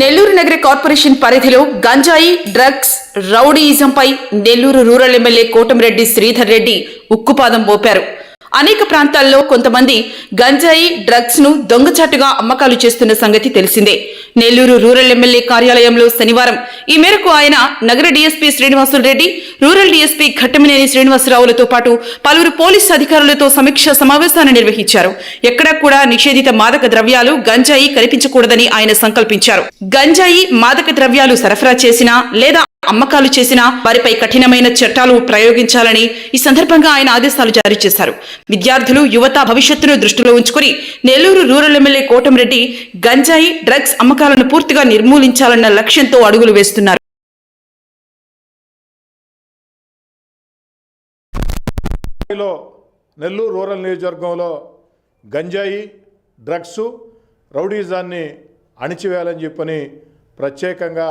నెల్లూరు నగర కార్పొరేషన్ పరిధిలో గంజాయి డ్రగ్స్ రౌడీయిజంపై నెల్లూరు రూరల్ ఎమ్మెల్యే కోటమిరెడ్డి శ్రీధర్ రెడ్డి ఉక్కుపాదం మోపారు. అనేక ప్రాంతాల్లో కొంతమంది గంజాయి డ్రగ్స్ను దొంగచాటుగా అమ్మకాలు చేస్తున్న సంగతి తెలిసిందే. నెల్లూరు రూరల్ ఎమ్మెల్యే కార్యాలయంలో శనివారం ఈ మేరకు ఆయన నగర DSP Srinivasulu Reddy rural DSP Ghattamaneni శ్రీనివాసరావులతో పాటు పలువురు పోలీసు అధికారులతో సమీక్ష సమావేశాన్ని నిర్వహించారు. ఎక్కడా కూడా నిషేధిత మాదక ద్రవ్యాలు గంజాయి కనిపించకూడదని ఆయన సంకల్పించారు. గంజాయి మాదక ద్రవ్యాలు సరఫరా చేసినా లేదా అమ్మకాలు చేసినా వారిపై కఠినమైన చట్టాలు ప్రయోగించాలని ఈ సందర్భంగా ఆయన ఆదేశాలు జారీ చేశారు. విద్యార్థులు యువత భవిష్యత్తును దృష్టిలో ఉంచుకుని నెల్లూరు రూరల్ ఎమ్మెల్యే కోటమిరెడ్డి గంజాయి డ్రగ్స్ అమ్మకాలను పూర్తిగా నిర్మూలించాలన్న లక్ష్యంతో అడుగులు వేస్తున్నారు. లో నెల్లూరు రూరల్ నియోజకవర్గంలో గంజాయి డ్రగ్స్ రౌడీజాన్ని అణిచివేయాలని చెప్పని ప్రత్యేకంగా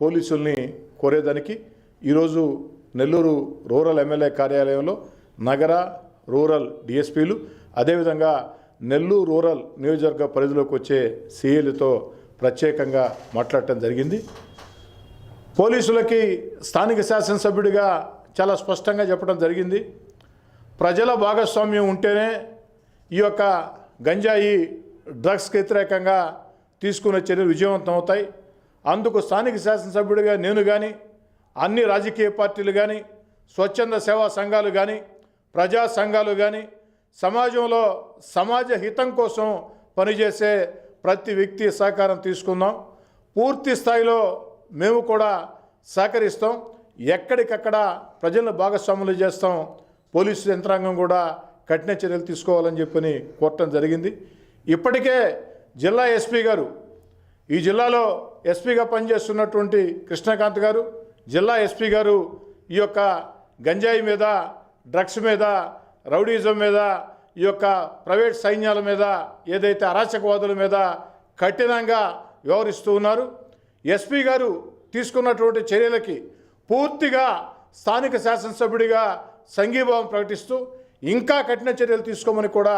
పోలీసుల్ని కోరేదానికి ఈరోజు నెల్లూరు రూరల్ ఎమ్మెల్యే కార్యాలయంలో నగర రూరల్ డిఎస్పీలు అదేవిధంగా నెల్లూరు రూరల్ నియోజకవర్గ పరిధిలోకి వచ్చే సీఏలతో ప్రత్యేకంగా మాట్లాడటం జరిగింది. పోలీసులకి స్థానిక శాసనసభ్యుడిగా చాలా స్పష్టంగా చెప్పడం జరిగింది. ప్రజల భాగస్వామ్యం ఉంటేనే ఈ యొక్క గంజాయి డ్రగ్స్కి వ్యతిరేకంగా తీసుకునే చర్యలు విజయవంతం అవుతాయి. అందుకు స్థానిక శాసనసభ్యుడిగా నేను కానీ అన్ని రాజకీయ పార్టీలు కానీ స్వచ్ఛంద సేవా సంఘాలు కానీ ప్రజా సంఘాలు కానీ సమాజంలో సమాజ హితం కోసం పనిచేసే ప్రతి వ్యక్తి సహకారం తీసుకుందాం. పూర్తి స్థాయిలో మేము కూడా సహకరిస్తాం. ఎక్కడికక్కడ ప్రజలను భాగస్వాములు చేస్తాం. పోలీసు యంత్రాంగం కూడా కఠిన చర్యలు తీసుకోవాలని చెప్పని కోరటం జరిగింది. ఇప్పటికే జిల్లా ఎస్పీ గారు ఈ జిల్లాలో ఎస్పీగా పనిచేస్తున్నటువంటి కృష్ణకాంత్ గారు జిల్లా ఎస్పీ గారు ఈ యొక్క గంజాయి మీద డ్రగ్స్ మీద రౌడీజం మీద ఈ యొక్క ప్రైవేట్ సైన్యాల మీద ఏదైతే అరాచకవాదుల మీద కఠినంగా వ్యవహరిస్తూ ఉన్నారు. ఎస్పీ గారు తీసుకున్నటువంటి చర్యలకి పూర్తిగా స్థానిక శాసనసభ్యుడిగా సంఘీభావం ప్రకటిస్తూ ఇంకా కఠిన చర్యలు తీసుకోమని కూడా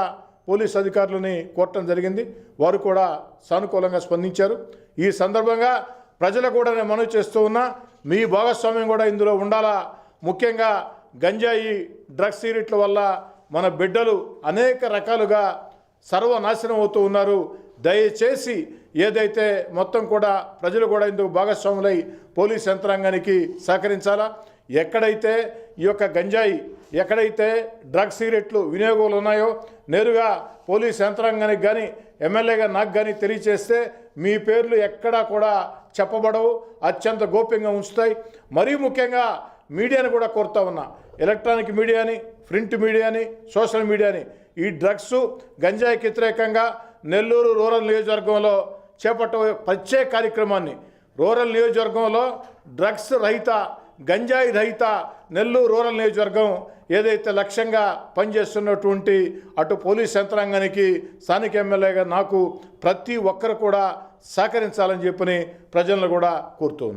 పోలీస్ అధికారులని కోరటం జరిగింది. వారు కూడా సానుకూలంగా స్పందించారు. ఈ సందర్భంగా ప్రజలు కూడా నేను మనవి చేస్తూ ఉన్నా మీ భాగస్వామ్యం కూడా ఇందులో ఉండాలా? ముఖ్యంగా గంజాయి డ్రగ్స్ సీరిట్ల వల్ల మన బిడ్డలు అనేక రకాలుగా సర్వనాశనం అవుతూ ఉన్నారు. దయచేసి ఏదైతే మొత్తం కూడా ప్రజలు కూడా ఇందుకు భాగస్వాములై పోలీస్ యంత్రాంగానికి సహకరించాలా? ఎక్కడైతే ఈ యొక్క గంజాయి ఎక్కడైతే డ్రగ్ సిగరెట్లు వినియోగాలు ఉన్నాయో నేరుగా పోలీస్ యంత్రాంగానికి కానీ ఎమ్మెల్యేగా నాకు కానీ తెలియచేస్తే మీ పేర్లు ఎక్కడా కూడా చెప్పబడవు అత్యంత గోప్యంగా ఉంచుతాయి. మరీ ముఖ్యంగా మీడియాని కూడా కోరుతా ఉన్నా. ఎలక్ట్రానిక్ మీడియాని ప్రింట్ మీడియాని సోషల్ మీడియాని. ఈ డ్రగ్స్ గంజాయికి వ్యతిరేకంగా నెల్లూరు రూరల్ నియోజకవర్గంలో చేపట్టే ప్రత్యేక కార్యక్రమాన్ని. రూరల్ నియోజకవర్గంలో డ్రగ్స్ రహిత గంజాయి రహిత నెల్లూరు రూరల్ నియోజకవర్గం ఏదైతే లక్ష్యంగా పనిచేస్తున్నటువంటి అటు పోలీస్ యంత్రాంగానికి స్థానిక ఎమ్మెల్యేగా నాకు ప్రతి ఒక్కరు కూడా సహకరించాలని చెప్పని ప్రజలను కూడా కోరుతూ